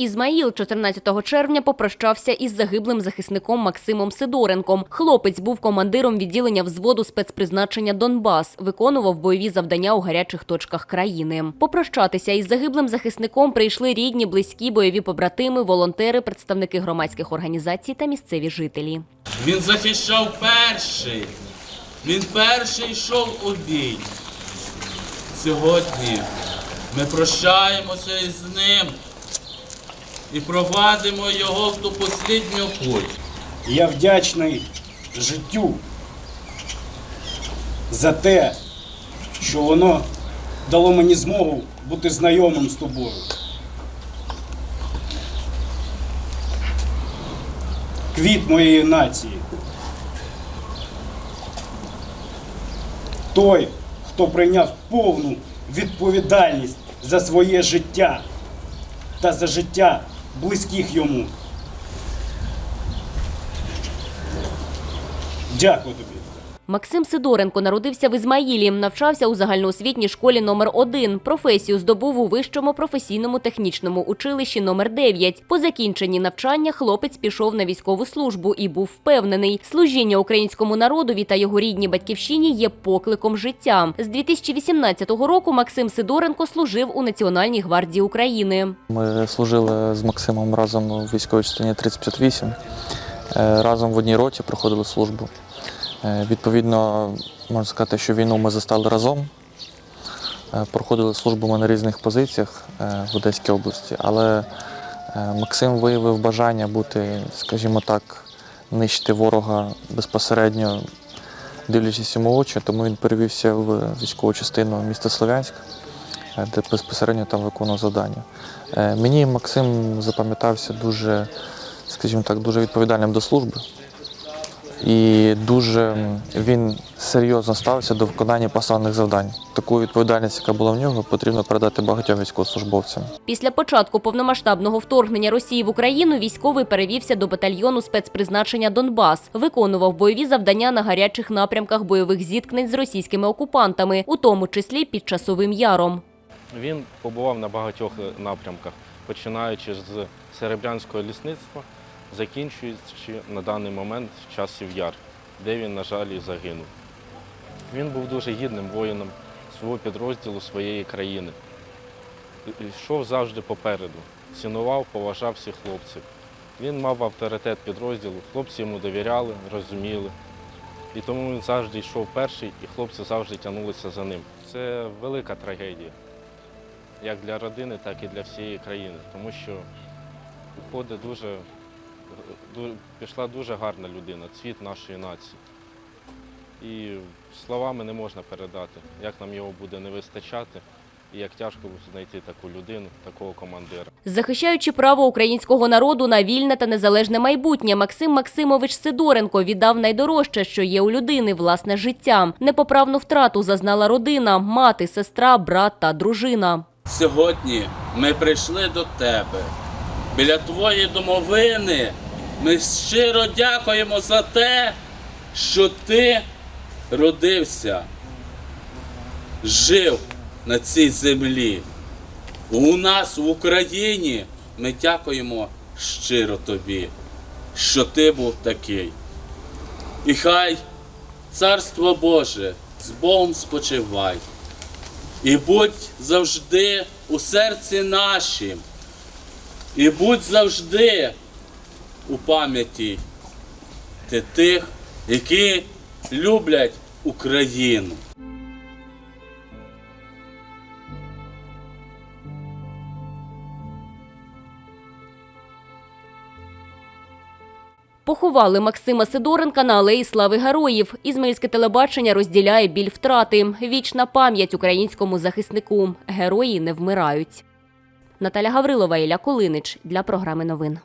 Ізмаїл 14 червня попрощався із загиблим захисником Максимом Сидоренком. Хлопець був командиром відділення взводу спецпризначення Донбас, виконував бойові завдання у гарячих точках країни. Попрощатися із загиблим захисником прийшли рідні, близькі, бойові побратими, волонтери, представники громадських організацій та місцеві жителі. Він захищав перший. Він перший йшов у бій. Сьогодні ми прощаємося із ним і провадимо його в ту послідню путь. Я вдячний життю за те, що воно дало мені змогу бути знайомим з тобою. Квіт моєї нації. Той, хто прийняв повну відповідальність за своє життя та за життя близьких йому. Дякую тобі. Максим Сидоренко народився в Ізмаїлі, навчався у загальноосвітній школі номер 1 Професію здобув у вищому професійному технічному училищі номер 9 По закінченні навчання хлопець пішов на військову службу і був впевнений, служіння українському народові та його рідній батьківщині є покликом життя. З 2018 року Максим Сидоренко служив у Національній гвардії України. Ми служили з Максимом разом у військовій частині 3058. Е, Разом в одній роті проходили службу. Е, Відповідно, можна сказати, що війну ми застали разом. Е, Проходили службу ми на різних позиціях е, в Одеській області, але Максим виявив бажання бути, скажімо так, нищити ворога безпосередньо, дивлячись йому очі, тому він перевівся в військову частину міста Слов'янськ де безпосередньо там виконував завдання. Мені Максим запам'ятався дуже, скажімо так, дуже відповідальним до служби. І дуже він серйозно ставився до виконання посланих завдань. Таку відповідальність, яка була в нього, потрібно передати багатьом військовослужбовцям. Після початку повномасштабного вторгнення Росії в Україну військовий перевівся до батальйону спецпризначення Донбас, виконував бойові завдання на гарячих напрямках бойових зіткнень з російськими окупантами, у тому числі під часовим яром. Він побував на багатьох е, напрямках, починаючи з Серебрянського лісництва, закінчуючи на даний момент часів яр, де він, на жаль, і загинув. Він був дуже гідним воїном свого підрозділу своєї країни. Йшов завжди попереду, цінував, поважав всіх хлопців. Він мав авторитет підрозділу, хлопці йому довіряли, розуміли. І тому він завжди йшов перший, і хлопці завжди тягнулися за ним. Це велика трагедія як для родини, так і для всієї країни, тому що уходить дуже, ду- пішла дуже гарна людина, цвіт нашої нації. І словами не можна передати, як нам його буде не вистачати, і як тяжко знайти таку людину, такого командира. Захищаючи право українського народу на вільне та незалежне майбутнє, Максим Максимович Сидоренко віддав найдорожче, що є у людини власне життя. Непоправну втрату зазнала родина, мати, сестра, брат та дружина. Сьогодні ми прийшли до тебе. Біля твоєї домовини ми щиро дякуємо за те, що ти родився, жив на цій землі. У нас в Україні ми дякуємо щиро тобі, що ти був такий. І хай Царство Боже з Богом спочивай. І будь завжди у серці нашім. І будь завжди у пам'яті тих, які люблять Україну. Поховали Максима Сидоренка на алеї Слави Героїв. Ізмаїльське телебачення розділяє біль втрати. Вічна пам'ять українському захиснику. Герої не вмирають. Наталя Гаврилова, Ілля Колинич для програми новин.